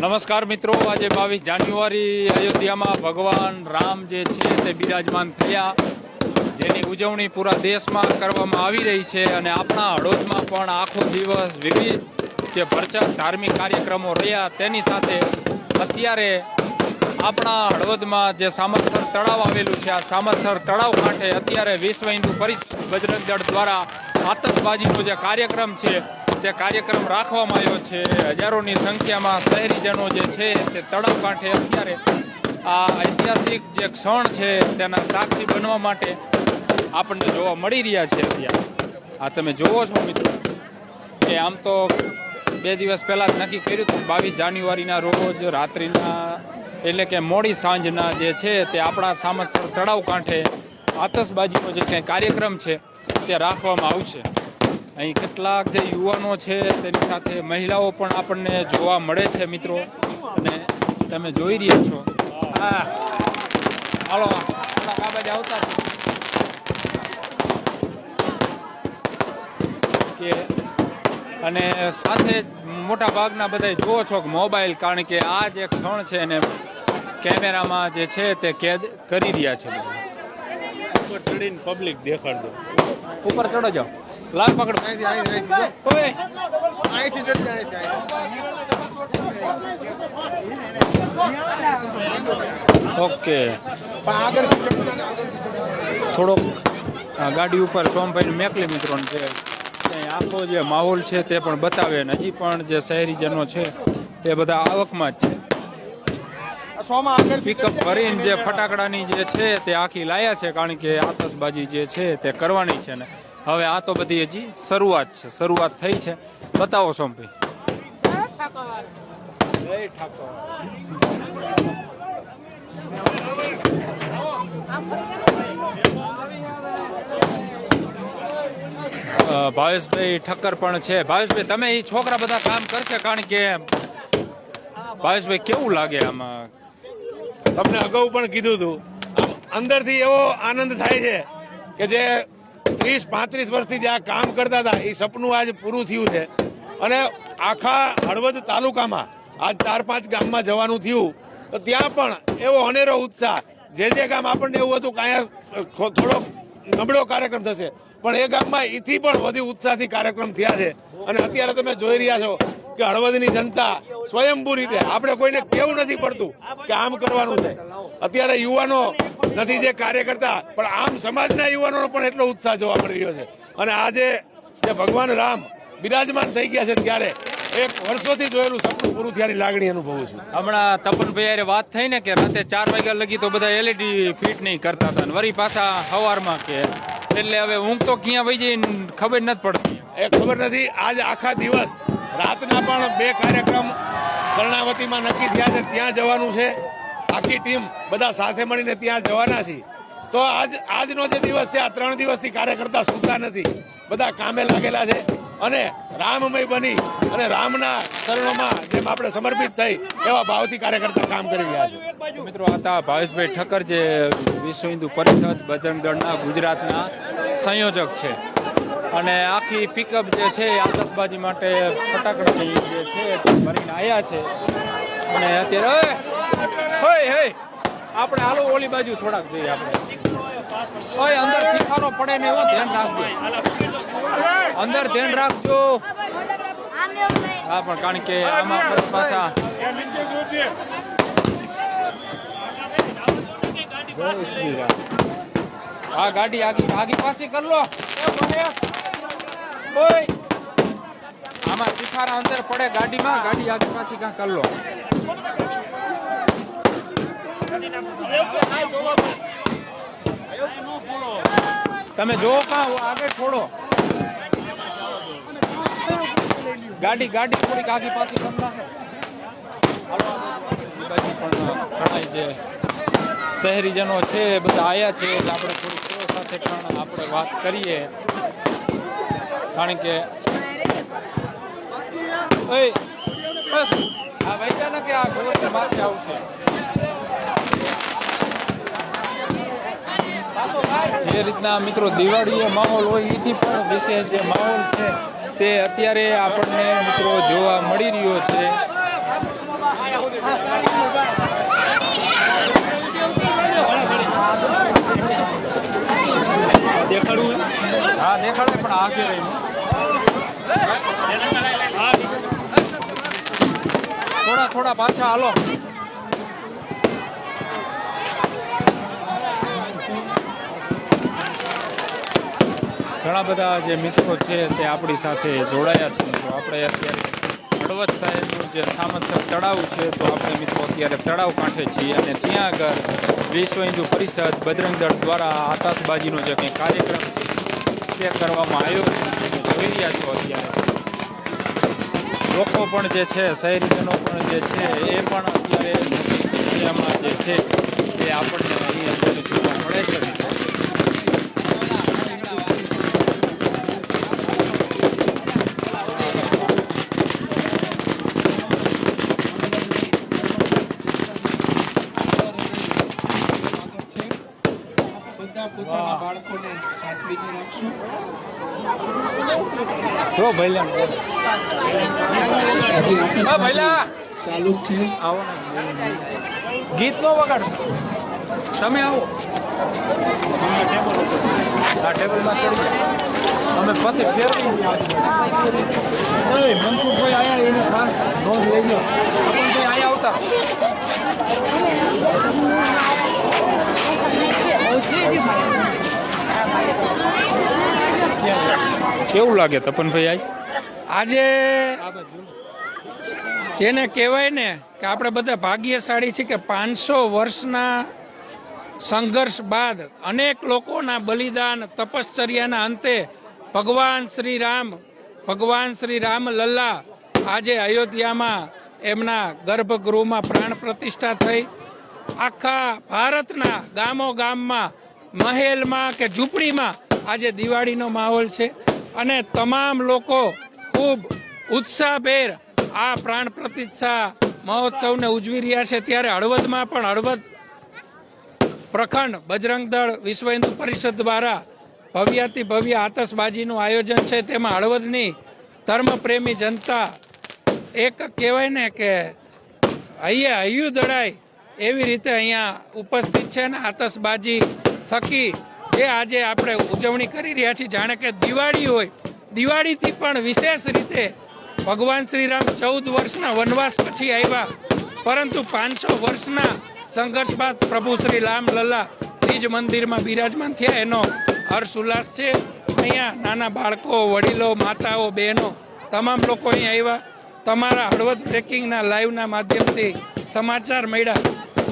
નમસ્કાર મિત્રો. આજે બાવીસ જાન્યુઆરી અયોધ્યામાં ભગવાન રામ જે છે તે બિરાજમાન થયા. જેની ઉજવણી પૂરા દેશમાં કરવામાં આવી રહી છે અને આપણા હળોદમાં પણ આખો દિવસ વિવિધ જે ભરચક ધાર્મિક કાર્યક્રમો રહ્યા તેની સાથે અત્યારે આપણા હળવદમાં જે સામરસર તળાવ આવેલું છે, આ સામરસર તળાવ કાંઠે અત્યારે વિશ્વ હિન્દુ પરિષદ બજરંગ દળ દ્વારા આતશબાજીનો જે કાર્યક્રમ છે તે કાર્યક્રમ રાખવામાં આવ્યો છે. હજારોની સંખ્યામાં શહેરીજનો જે છે તે તળાવ કાંઠે અત્યારે આ ઐતિહાસિક જે ક્ષણ છે તેના સાક્ષી બનવા માટે આપણને જોવા મળી રહ્યા છે અત્યારે. આ તમે જોવો છો મિત્રો. કે આમ તો બે દિવસ પહેલાં જ નક્કી કર્યું હતું બાવીસ જાન્યુઆરીના રોજ રાત્રિના એટલે કે મોડી સાંજના જે છે તે આપણા સામતસર તળાવ કાંઠે આતશબાજીનો જે કંઈ કાર્યક્રમ છે તે રાખવામાં આવશે. અહીં કેટલાક જે યુવાનો છે તેની સાથે મહિલાઓ પણ આપણને જોવા મળે છે મિત્રો. અને તમે જોઈ રહ્યા છો. હા. હાલો આ બાજુ આવતા. કે અને સાથે મોટા ભાગના બધા જુઓ છો કે મોબાઈલ કારણ કે આ જે ક્ષણ છે એને કેમેરામાં જે છે તે કેદ કરી રહ્યા છે. ઉપર ચડીને પબ્લિક દેખાડજો ઉપર ચડો જાઓ. લાલ પકડો ઓકે. થોડોક ગાડી ઉપર સોમભાઈ મેકલી મિત્રોને છે આખો જે માહોલ છે તે પણ બતાવે ને હજી પણ જે શહેરીજનો છે તે બધા આવકમાં જ છે. પિકઅપ કરીને ભરીને જે ફટાકડાની જે છે તે આખી લાયા છે કારણ કે આતશબાજી જે છે તે કરવાની છે ને હવે આ તો બધી હજી શરૂઆત છે, શરૂઆત થઈ છે. બતાવો સોમભાઈ ભાવેશભાઈ ઠક્કર પણ છે. ભાવેશભાઈ, તમે એ છોકરા બધા કામ કરશે કારણ કે ભાવેશભાઈ કેવું લાગે આમાં? તમને અગાઉ પણ કીધું હતું અંદરથી એવો આનંદ થાય છે કે જે ત્રીસ, પાંત્રીસ વર્ષથી જે કામ કરતા હતા, એ સપનું આજ પૂરું થયું છે. અને આખા હળવદ તાલુકામાં આજ ચાર, પાંચ ગામમાં જવાનું થયું. તો ત્યાં પણ એવો અનેરો ઉત્સાહ. જે જે ગામ આપણને એવું હતું કે અહીંયા થોડોક નબળો કાર્યક્રમ થશે, પણ એ ગામમાં એથી પણ વધુ ઉત્સાહથી કાર્યક્રમ થયા છે. અને અત્યારે તમે જોઈ રહ્યા છો કે હળવદની જનતા સ્વયંભૂ રીતે, આપણે કોઈને કેવું નથી પડતું કે આમ કરવાનું છે. અત્યારે યુવાનો નથી જે કાર્ય કરતા પણ આમ સમાજના યુવાનોનો પણ એટલો ઉત્સાહ જોવા મળી રહ્યો છે. અને આજે જે ભગવાન રામ બિરાજમાન થઈ ગયા છે ત્યારે એક વર્ષોથી જોયેલું સપનું પૂરું થયાની લાગણી અનુભવું છું. હમણાં તપનભાઈ વાત થઈ ને કે રાતે ચાર વાગ્યા લગી તો બધા એલઈડી ફિટ નહીં કરતા હતા વળી પાછા સવારમાં કે એટલે હવે ઊંઘ તો ક્યાં વહી જઈ ખબર નથી પડતી. એ ખબર નથી આજ આખા દિવસ રાતના પણ બે કાર્યક્રમ કર્ણાવતીમાં નક્કી થયા છે ત્યાં જવાનું છે. આખી ટીમ બધા સાથે મળીને ત્યાં જવાના છે તો આજ, આજનો જે દિવસ છે, આ ત્રણ દિવસથી કાર્યકર્તા સુતા નથી. બધા કામે લાગેલા છે અને રામમય બની અને રામના ચરણોમાં જેમ આપણે સમર્પિત થઈ એવા ભાવથી કાર્યકર્તા કામ કરી રહ્યા છે. મિત્રો હતા ભાવેશભાઈ ઠક્કર જે વિશ્વ હિન્દુ પરિષદ બજરંગ ગુજરાતના સંયોજક છે. અને આખી પિકઅપ જે છે આતશબાજી માટે ફટાકડાની જે છે ભરીને આવ્યા છે. અને અત્યારે ઓય હોય. આપણે હાલો ઓલી બાજુ થોડાક જોઈએ આપણે. ઓય અંદર તીખાનો પડે ને એવો ધ્યાન રાખજો. અંદર ધ્યાન રાખજો. હા, પણ કારણ કે આમાં પછી હા, ગાડી આગી આગી પાસે કર લો. ઓય આમાં તીખારા અંદર પડે ગાડીમાં, ગાડી આગી પાછી ક્યાં કર લો. તમે જો કાં આગળ છોડો. ગાડી ગાડી થોડીક આગી પાછી ઘણા જે શહેરીજનો છે બધા આવ્યા છે એટલે આપણે થોડીક તેઓ સાથે પણ આપણે વાત કરીએ. કારણ કે ઓય બસ. આ વૈજા કે આ ગોળ માથે આવશે જે રીતના મિત્રો દિવાળીએ માહોલ હોય એથી પણ વિશેષ જે માહોલ છે તે અત્યારે આપણને મિત્રો જોવા મળી રહ્યો છે. દેખાડવું હા દેખાડે પણ આગે રહીને થોડા થોડા પાછા હાલો. ઘણા બધા જે મિત્રો છે તે આપણી સાથે જોડાયા છે. તો આપણે અત્યારે હળવદ સાહેબનું જે સામંસર તળાવ છે, તો આપણે મિત્રો અત્યારે તળાવ કાંઠે છીએ અને ત્યાં આગળ વિશ્વ હિન્દુ પરિષદ બજરંગ દળ દ્વારા આતશબાજીનો જે કંઈ કાર્યક્રમ છે, તે કરવામાં આવ્યો છે. જોઈ રહ્યા છો અત્યારે. લોકો પણ જે છે, શહેરીજનો પણ જે છે, એ પણ અત્યારે જે છે, તે આપણને અહીં જોવા મળે છે મિત્રો. જો ભૈલા. હા ભૈલા. ચાલુ જ છે આવો ગીત નો વગાડ. તમે આવો. આ ટેબલમાં ચડી. અમે પછી ફેરવી મનસુખભાઈ આયા એને ખાસ નોંધ લઈ લો ભાઈ અહીંયા આવતા કેવું લાગે તપનભાઈ આજ? જેને કહેવાય ને કે આપણે બધા ભાગ્યશાળી છીએ કે પાંચસો વર્ષના સંઘર્ષ બાદ અનેક લોકોના બલિદાન, તપશ્ચર્યાના અંતે ભગવાન શ્રી રામ, ભગવાન શ્રી રામ લલ્લા આજે અયોધ્યામાં એમના ગર્ભગૃહમાં પ્રાણ પ્રતિષ્ઠા થઈ. આખા ભારતના ગામો ગામમાં મહેલમાં કે ઝૂંપડીમાં આજે દિવાળીનો માહોલ છે. અને તમામ લોકો ખૂબ ઉત્સાહભેર આ પ્રાણ પ્રતિષ્ઠા મહોત્સવને ઉજવી રહ્યા છે. ત્યારે હળવદમાં પણ હળવદ પ્રખંડ બજરંગ દળ વિશ્વ હિન્દુ પરિષદ દ્વારા ભવ્યાતિ ભવ્ય આતશબાજીનું આયોજન છે. તેમાં હળવદની ધર્મપ્રેમી જનતા એક કહેવાય ને કે અહીંયા હૈયું દળાય એવી રીતે અહીંયા ઉપસ્થિત છે ને આતશબાજી થકી જે આજે આપણે ઉજવણી કરી રહ્યા છીએ, જાણે કે દિવાળી હોય, દિવાળીથી પણ વિશેષ રીતે ભગવાન શ્રીરામ ચૌદ વર્ષના વનવાસ પછી આવ્યા. પરંતુ પાંચસો વર્ષના સંઘર્ષ બાદ પ્રભુ શ્રી રામ લલ્લા નિજ મંદિરમાં બિરાજમાન થયા. એનો હર્ષ ઉલ્લાસ છે. અહીંયા નાના બાળકો, વડીલો, માતાઓ, બહેનો, તમામ લોકો અહીં આવ્યા. તમારા હળવદ બ્રેકિંગના લાઈવના માધ્યમથી સમાચાર મળ્યા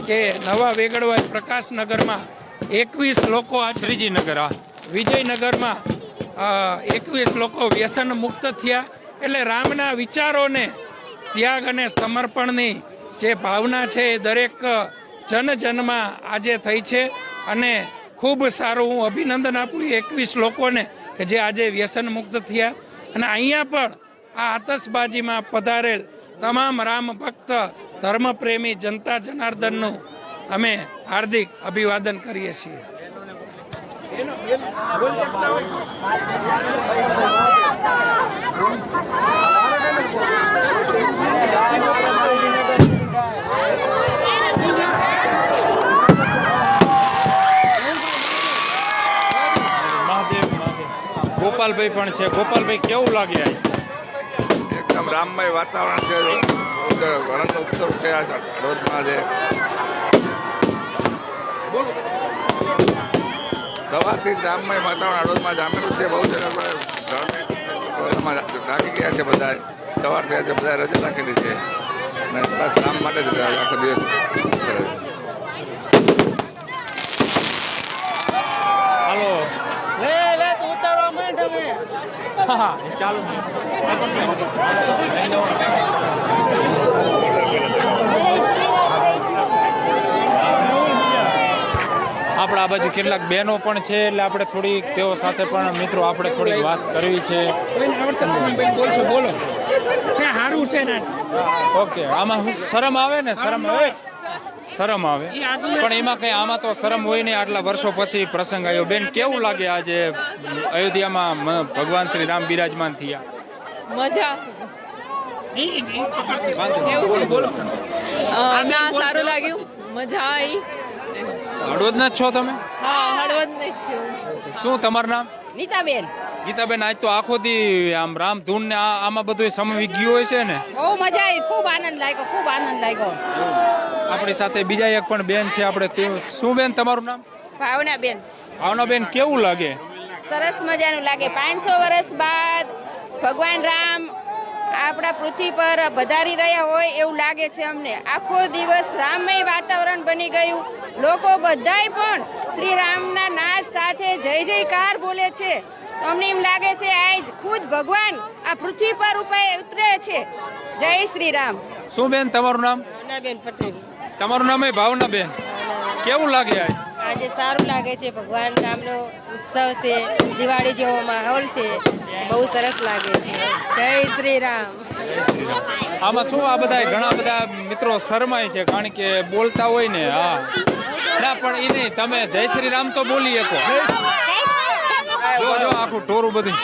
કે નવા વેગડવા પ્રકાશનગરમાં એકવીસ લોકો આ શ્રીજીનગર, આ વિજયનગરમાં એકવીસ લોકો વ્યસન મુક્ત થયા. એટલે રામના વિચારોને ત્યાગ અને સમર્પણની જે ભાવના છે એ દરેક જન જનમાં આજે થઈ છે. અને ખૂબ સારું હું અભિનંદન આપું એકવીસ લોકોને કે જે આજે વ્યસન મુક્ત થયા. અને અહીંયા પણ આ આતશબાજીમાં પધારેલ તમામ રામ ભક્ત ધર્મપ્રેમી જનતા જનાર્દનનું અમે હાર્દિક અભિવાદન કરીએ છીએ. મહાદેવ મહાદેવ ગોપાલભાઈ પણ છે. ગોપાલભાઈ કેવું લાગે એકદમ રામમય વાતાવરણ છે. વણંદ ઉત્સવ છે. આ હળવદમાં છે સવારથી જ રામમય વાતાવરણ હળવદમાં જામેલું છે. બહુ જણા થાકી ગયા છે બધા. સવાર થયા છે બધા રજા રાખેલી છે. અને બસ રામ માટે જ આખો દિવસ. કરે છે. હાલો હા, એ ચાલુ આપણા આ બાજુ કેટલાક બહેનો પણ છે એટલે આપણે થોડી તેઓ સાથે પણ મિત્રો આપણે થોડી વાત કરવી છે. બોલો. સારું છે ઓકે આમાં શરમ આવે ને? શરમ આવે? શરમ આવે. પણ એમાં કઈ આમાં તો શરમ હોય નહીં. આટલા વર્ષો પછી પ્રસંગ આવ્યો. બેન કેવું લાગે આજે અયોધ્યામાં ભગવાન શ્રી રામ બિરાજમાન થયા? મજા. બોલો. ના સારું લાગ્યું. મજા આવી હળવદના જ છો તમે? હા હળવદ ને જ છું. શું તમારું નામ? નીતાબેન ગીતાબેન આજ તો આખો દી આમ રામધૂન ને આમાં બધું સમવી ગયું હોય છે ને? બહુ મજા આવી ખૂબ આનંદ લાગ્યો ખૂબ આનંદ લાગ્યો. આપણી સાથે બીજા એક પણ બેન છે આપણે શું બેન તમારું નામ? ભાવના બેન ભાવનાબેન કેવું લાગે? સરસ મજાનું લાગે. પાંચસો વર્ષ બાદ ભગવાન રામ આપણા પૃથ્વી પર પધારી રહ્યા હોય એવું લાગે છે અમને. આખો દિવસ રામમય વાતાવરણ બની ગયું. લોકો બધાય પણ શ્રી રામના નાદ સાથે જય જયકાર બોલે છે. અમને એમ લાગે છે આજ ખુદ ભગવાન આ પૃથ્વી પર ઉપાય ઉતરે છે. જય શ્રી રામ શું બેન તમારું નામ? બેન પટેલ. તમારું નામ એ ભાવનાબેન. કેવું લાગે આજ? આજે સારું લાગે છે. ભગવાન રામનો ઉત્સવ છે. દિવાળી જેવો માહોલ છે. બહુ સરસ લાગે છે. જય શ્રી રામ આમાં શું આ બધા ઘણા બધા મિત્રો શરમાય છે, કારણ કે બોલતા હોય ને, હા. ના, પણ એ નહીં, તમે જય શ્રી રામ તો બોલી શકો. જો જો આખું ટોરું બધું.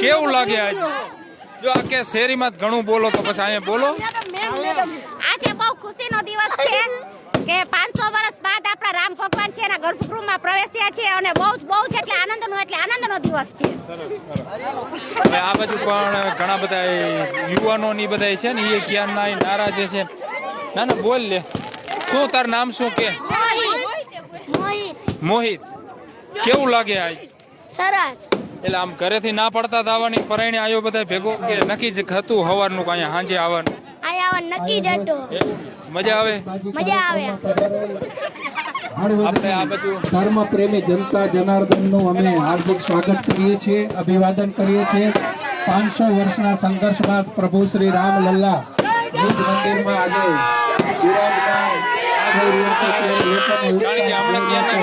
કેવું લાગે આજ? જો આ કે શેરીમાં ઘણું બોલો તો પછી અહીંયા બોલો. આજે બહુ ખુશીનો દિવસ છે. કે પાંચસો વર્ષ બાદ આપણા રામ ભગવાન છે એના ગર્ભગૃહમાં પ્રવેશ્યા છે અને બહુ જ બહુ છે એટલે આનંદનો એટલે આનંદનો દિવસ છે. હવે આ બાજુ પણ ઘણા બધા યુવાનો ની બધા છે ને એ ક્યારના નારા જે છે. ના ના બોલ લે. શું તાર નામ શું કે? મોહિત. કેવું લાગે આજ સરસ. એટલે આમ ઘરેથી ના પડતા દાવાની પરણે આવ્યો બધા ભેગો કે નક્કી જ હતું હવારનું કાંઈ હાંજે આવવાનું? અહીંયા નક્કી જ હતો. મજા આવે? મજા આવે. આપણે આ બધું ધર્મ પ્રેમી જનતા જનાર્દનનું અમે હાર્દિક સ્વાગત કરીએ છીએ અભિવાદન કરીએ છીએ. પાંચસો વર્ષના સંઘર્ષ બાદ પ્રભુ શ્રી રામ લલ્લા નિજ મંદિરમાં આજે આપણે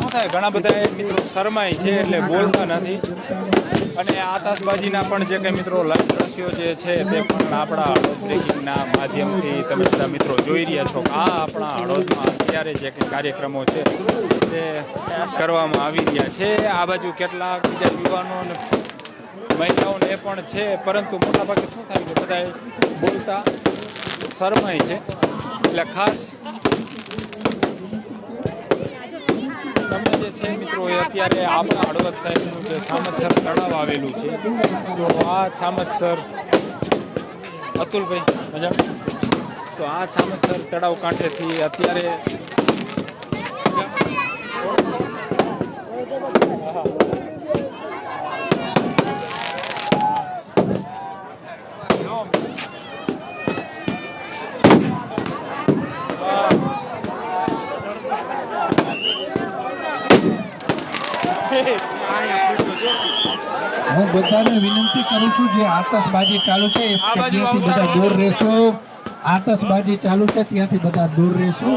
થાય. ઘણા બધા મિત્રો શરમાય છે એટલે બોલતા નથી. અને આતશબાજીના પણ જે કંઈ મિત્રો લાઈવ દ્રશ્યો જે છે તે પણ આપણા હળોદ બ્રેકિંગના માધ્યમથી તમે બધા મિત્રો જોઈ રહ્યા છો. આ આપણા હળોદમાં અત્યારે જે કંઈ કાર્યક્રમો છે તે કરવામાં આવી રહ્યા છે. આ બાજુ કેટલાક બીજા યુવાનો મહિલાઓને એ પણ છે. પરંતુ મોટાભાગે શું થાય કે બધા બોલતા શરમાય છે. એટલે ખાસ તમને જે છે મિત્રો, એ અત્યારે આપણા હળવદ સાહેબનું જે સામતસર તળાવ આવેલું છે. તો આ સામતસર અતુલભાઈ, મજા? તો આ સામતસર તળાવ કાંઠેથી અત્યારે હું બધાને વિનંતી કરું છું જે આતશબાજી ચાલુ છે ત્યાંથી બધા દૂર રહેશો. આતશબાજી ચાલુ છે ત્યાંથી બધા દૂર રહેશો.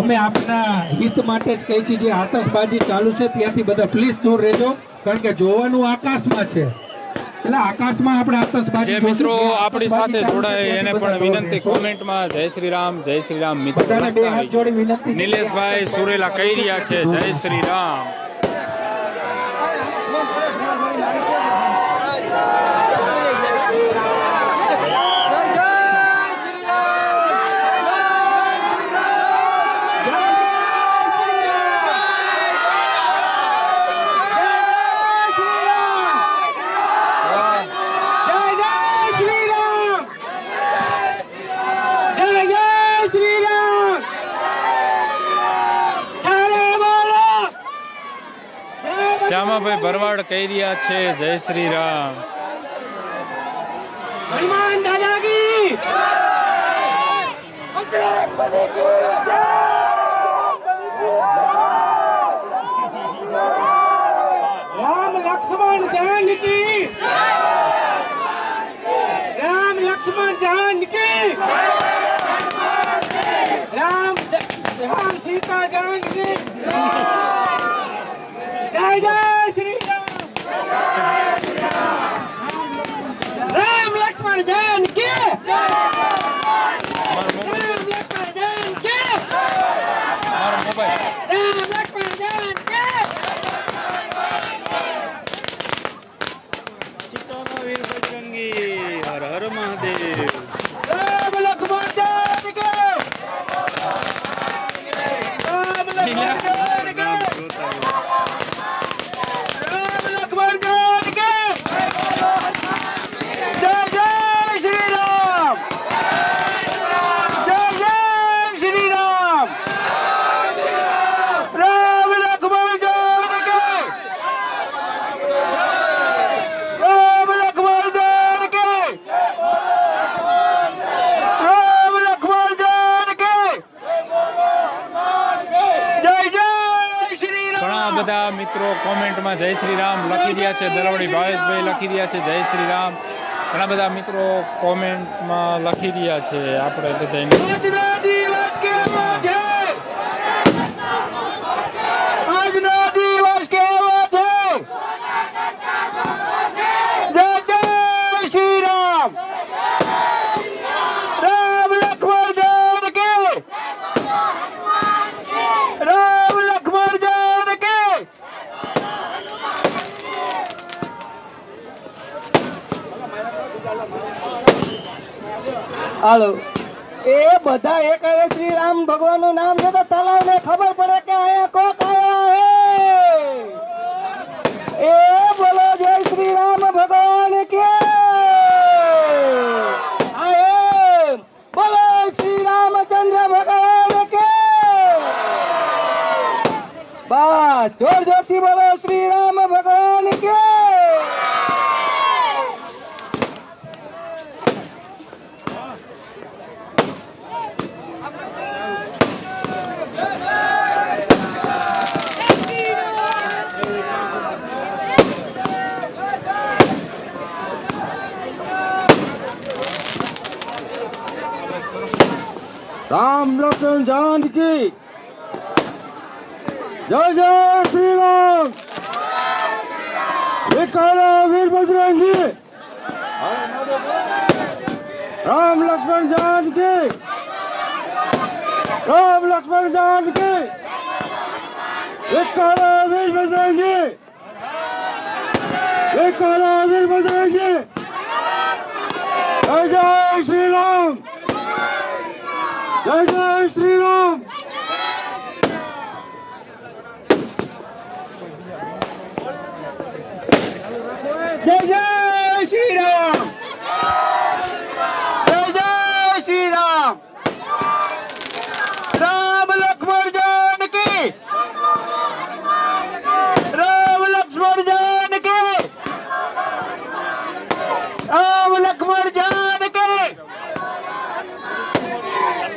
અમે આપના હિત માટે જ કહી છીએ જે આતશબાજી ચાલુ છે ત્યાંથી બધા પ્લીઝ દૂર રહેજો. કારણ કે જોવાનું આકાશમાં છે. એટલે આકાશમાં આપણે આતશબાજી મિત્રો આપણી સાથે જોડાય એને પણ વિનંતી કોમેન્ટમાં જય શ્રી રામ જય શ્રી રામ. મિત્રો. નિલેશભાઈ સુરેલા કહી રહ્યા છે જય શ્રી રામ. જામાભાઈ ભરવાડ કહી રહ્યા છે જય શ્રી રામ. રામ લક્ષ્મણ જાનકી રામ લક્ષ્મણ જાનકી રામ રામ સીતા જાનકી જય જય શ્રી રામ રામ લક્ષ્મણ જાનકી રામ લક્ષ્મણ જાનકી મારો મોબાઈલ રામ લક્ષ્મણ જાનકી વીર બજરંગી હર હર મહાદેવ રામ લક્ષ્મણ જાનકી રામ લક્ષ્મણ જાનકી રામ લક્ષ્મણ જાનકી જય જય શ્રી રામ જય જય શ્રી રામ રામ લક્ષ્મણ જાનકી રામ લક્ષ્મણ જાનકી રામ લક્ષ્મણ જાનકી જય જય શ્રી રામ ઘણા બધા મિત્રો કોમેન્ટમાં જય શ્રી રામ લખી રહ્યા છે દરવડી ભાવેશભાઈ લખી રહ્યા છે, જય શ્રી રામ ઘણા બધા મિત્રો કોમેન્ટમાં લખી રહ્યા છે, આપણે બધાને આજના દિવસ કેવો છે આજનો દિવસ કેવો છે જય જય શ્રી રામ રામ લક્ષ્મણ જાનકી રામ લક્ષ્મણ જાનકી હાલો. એ બધા એક હવે શ્રી રામ ભગવાન નામ છે તો તલાવ ને ખબર પડે કે અહીંયા કોક આયા હે એ બોલો જય શ્રી રામ ભગવાન કે હા એમ બોલો શ્રી રામચંદ્ર ભગવાન કે બસ જોર જોરથી બોલો શ્રી રામ ભગવાન કે રામ લક્ષ્મણ જાનકી જય જય શ્રી રામ. વિકારા વીર બજરંગી. રામ લક્ષ્મણ જાનકી રામ લક્ષ્મણ જાનકી વિકારા વીર બજરંગી. વિકારા વીર બજરંગી જય જય શ્રી રામ જય જય શ્રી રામ રામ લક્ષ્મણ જાનકી રામ લક્ષ્મણ જાનકી રામ લક્ષ્મણ જાનકી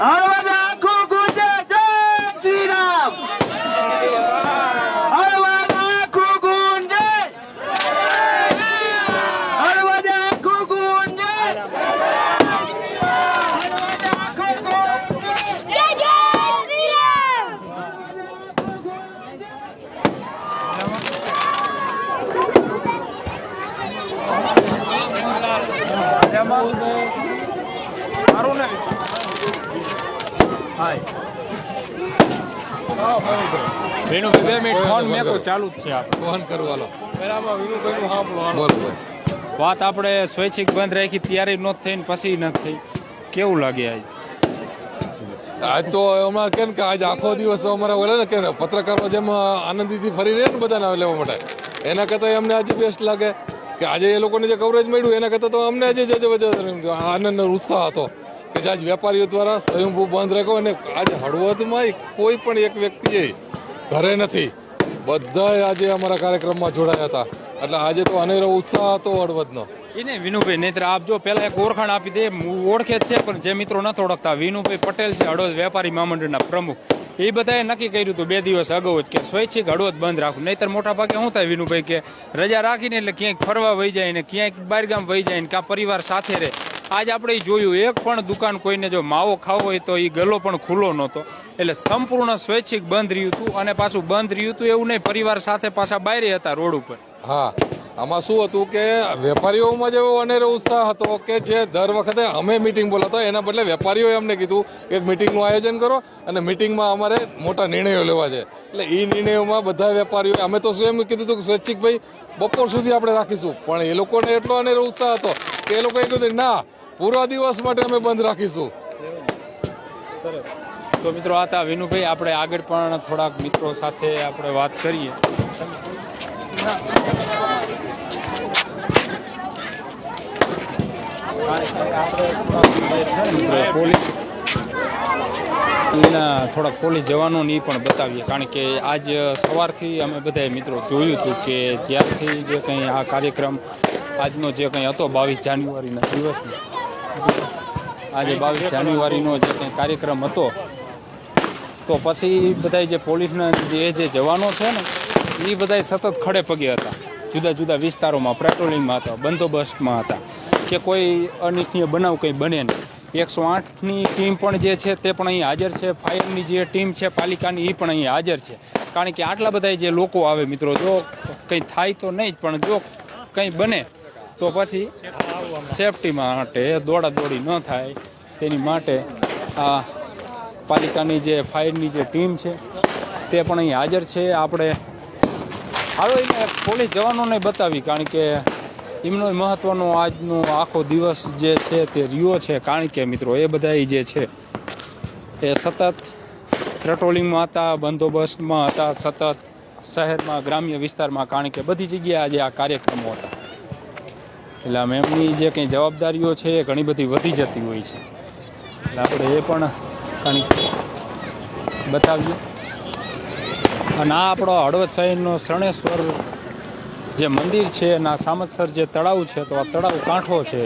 હળવદ આખું ગુંજે જય શ્રી રામ હળવદ આખું ગુંજે હળવદ આખું ગુંજે હળવદ આખું ગુંજે જય જય શ્રી રામ સારું ને હાય વિનુભાઈ બે મિનિટ ફોન મેં તો ચાલુ જ છે આપણે. ફોન કરવાનો વાત આપણે સ્વૈચ્છિક બંધ રાખી ત્યારે ન થઈ ને પછી ન થઈ. કેવું લાગે આજ? આજ તો અમારે કેમ કે આજ આખો દિવસ અમારે ઓલે ને કે પત્રકારો જેમ આનંદીથી ફરી રહે ને બધાને લેવા માટે. એના કરતાં અમને આજે બેસ્ટ લાગે કે આજે એ લોકોને જે કવરેજ મળ્યું એના કરતાં તો અમને આજે જે જે આનંદ ઉત્સાહ હતો. કે જે આજ વેપારીઓ દ્વારા સ્વયંભૂ બંધ રાખ્યો અને આજે હળવદમાં કોઈ પણ એક વ્યક્તિએ ઘરે નથી. બધા આજે અમારા કાર્યક્રમમાં જોડાયા હતા. એટલે આજે તો અનેરો ઉત્સાહ હતો હળવદનો. એને વિનુભાઈ નેત્ર આપ જો પેલા એક ઓળખાણ આપી દે. ઓળખે જ છે, પણ જે મિત્રો નથી ઓળખતા. વિનુભાઈ પટેલ છે, હળવદ વેપારી મહામંડળના પ્રમુખ. એ બધાએ નક્કી કર્યું હતું, બે દિવસ અગાઉ જ કે સ્વૈચ્છિક હળવદ બંધ રાખવું નહીતર મોટા ભાગે શું થાય વિનુભાઈ, કે રજા રાખીને એટલે ક્યાંક ફરવા વહી જાય ને ક્યાંક બહારગામ વહી જાય ને કાં પરિવાર સાથે રહે. આજ આપણે જોયું, એક પણ દુકાન કોઈને જો માવો ખાવો હોય તો એ ગલો પણ ખુલ્લો નહોતો. એટલે સંપૂર્ણ સ્વૈચ્છિક બંધ રહ્યું હતું અને પાછું બંધ રહ્યું હતું એવું નહીં, પરિવાર સાથે પાછા બહાર હતા રોડ ઉપર. હા, આમાં શું હતું કે વેપારીઓમાં જેવો અનેરો ઉત્સાહ હતો કે જે દર વખતે અમે મિટિંગ બોલાતા એના બદલે વેપારીઓએ અમને કીધું કે મિટિંગનું આયોજન કરો અને મિટિંગમાં અમારે મોટા નિર્ણયો લેવા છે. એટલે એ નિર્ણયોમાં બધા વેપારીઓ અમે તો શું એમ કીધું હતું કે સ્વૈચ્છિક ભાઈ, બપોર સુધી આપણે રાખીશું. પણ એ લોકોને એટલો અનેરો ઉત્સાહ હતો કે એ લોકોએ કીધું ના પૂરા દિવસ માટે અમે બંધ રાખીશું. તો મિત્રો આ હતા વિનુભાઈ. આપણે આગળ પણ થોડાક મિત્રો સાથે આપણે વાત કરીએ. પોલીસ એના થોડાક પોલીસ જવાનોને એ પણ બતાવીએ. કારણ કે આજ સવારથી અમે બધાએ મિત્રો જોયું હતું કે જ્યારથી જે કંઈ આ કાર્યક્રમ આજનો જે કંઈ હતો બાવીસ જાન્યુઆરીના દિવસનો આજે બાવીસ જાન્યુઆરીનો જે કંઈ કાર્યક્રમ હતો, તો પછી બધા જે પોલીસના જે જે જવાનો છે ને એ બધા સતત ખડે પગે હતા. જુદા જુદા વિસ્તારોમાં, પેટ્રોલિંગમાં હતા, બંદોબસ્તમાં હતા, કે કોઈ અનિચ્છનીય બનાવ કંઈ બને નહીં. એકસો આઠની ટીમ પણ જે છે તે પણ અહીં હાજર છે, ફાયરની જે ટીમ છે, પાલિકાની એ પણ અહીં હાજર છે. કારણ કે આટલા બધા જે લોકો આવે મિત્રો, જો કંઈ થાય તો નહીં જ, પણ જો કંઈ બને તો પછી સેફટી માટે દોડા દોડી ન થાય. તેની માટે આ પાલિકાની જે ફાયરની જે ટીમ છે, તે પણ અહીં હાજર છે. આપણે હાલો એને પોલીસ જવાનોને બતાવી, કારણ કે એમનો મહત્વનો આજનો આખો દિવસ જે છે તે રહ્યો છે. કારણ કે મિત્રો, એ બધા જે છે, એ સતત પેટ્રોલિંગમાં હતા, બંદોબસ્તમાં હતા, સતત શહેરમાં, ગ્રામ્ય વિસ્તારમાં. કારણ કે બધી જગ્યાએ આજે આ કાર્યક્રમો હતા. એટલે આમ એમની જે કંઈ જવાબદારીઓ છે એ ઘણી બધી વધી જતી હોય છે. એટલે આપણે એ પણ કંઈક બતાવીએ. અને આ આપણો હળવદ શહેરનો શરણેશ્વર જે મંદિર છે આ સામતસર જે તળાવ છે, તો આ તળાવ કાંઠો છે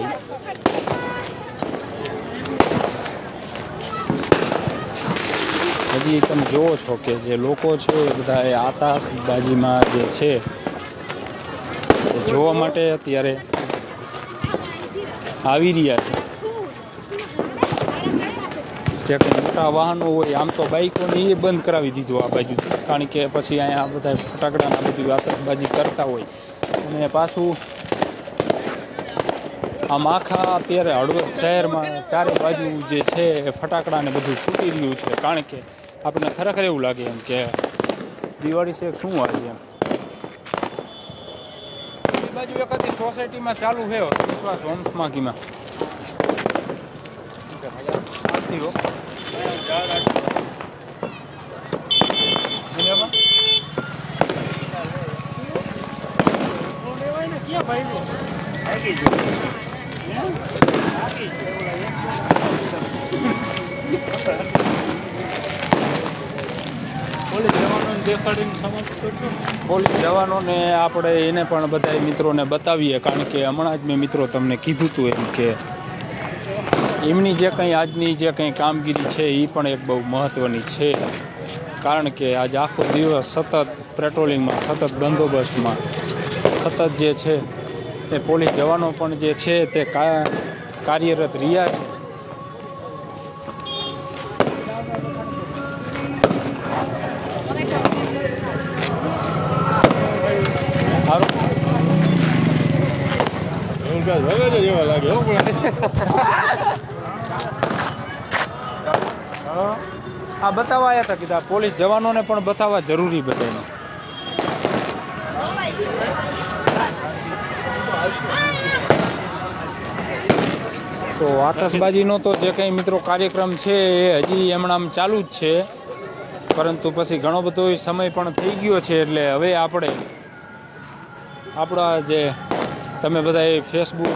હજી તમે જુઓ છો કે જે લોકો છે એ બધા એ આતાશબાજીમાં જે છે જોવા માટે અત્યારે આવી રહ્યા છે. જે મોટા વાહનો હોય, આમ તો બાઇકોને એ બંધ કરાવી દીધું આ બાજુ કારણ કે પછી અહીંયા બધા ફટાકડાના બધું આતશબાજી કરતા હોય. અને પાછું આમ આખા અત્યારે હળવદ શહેરમાં ચારે બાજુ જે છે એ ફટાકડાને બધું ફૂટી રહ્યું છે. કારણ કે આપણને ખરેખર એવું લાગે એમ કે દિવાળી છે, શું આજે એમ? એ બાજુ એક સોસાયટીમાં ચાલુ છે las vamos máquina. Activo. Police જવાનોને આપણે એને પણ બધા મિત્રોને બતાવીએ, કારણ કે હમણાં જ મેં મિત્રો તમને કીધું હતું એમ કે એમની જે કંઈ આજની જે કંઈ કામગીરી છે એ પણ એક બહુ મહત્ત્વની છે. કારણ કે આજે આખો દિવસ સતત પેટ્રોલિંગમાં, સતત બંદોબસ્તમાં, સતત જે છે તે પોલીસ જવાનો પણ જે છે તે કાર્યરત રહ્યા છે. આ બતાવવા આવ્યા હતા કીધા, પોલીસ જવાનોને પણ બતાવવા જરૂરી બધાને તો આતશબાજીનો તો જે કંઈ મિત્રો કાર્યક્રમ છે એ હજી હમણાં ચાલુ જ છે. પરંતુ પછી ઘણો બધો સમય પણ થઈ ગયો છે એટલે હવે આપણે આપણા જે તમે બધા એ ફેસબુક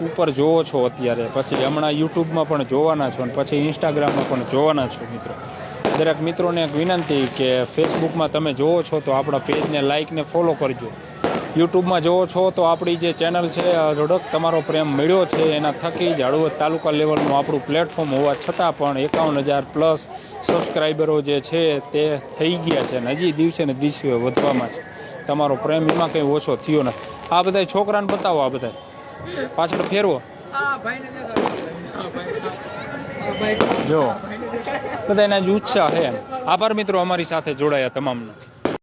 ઉપર જોવો છો અત્યારે, પછી હમણાં યુટ્યુબમાં પણ જોવાના છો અને પછી ઇન્સ્ટાગ્રામમાં પણ જોવાના છો મિત્રો. દરેક મિત્રોને એક વિનંતી કે ફેસબુકમાં તમે જોવો છો તો આપણા પેજને લાઇકને ફોલો કરજો. યુટ્યુબમાં જોવો છો તો આપણી જે ચેનલ છે ઝડપ તમારો પ્રેમ મળ્યો છે, એના થકી જ હળવદ તાલુકા લેવલનું આપણું પ્લેટફોર્મ હોવા છતાં પણ એકાવન હજાર પ્લસ સબસ્ક્રાઈબરો જે છે તે થઈ ગયા છે અને હજી દિવસે ને દિવસે વધવામાં છે. તમારો પ્રેમ એમાં કંઈ ઓછો થયો નથી. આ બધા છોકરાને બતાવો આ બધા પાછળ ફેરવો. જો. બધા એના જ ઉત્સાહ છે આભાર મિત્રો અમારી સાથે જોડાયા તમામનો.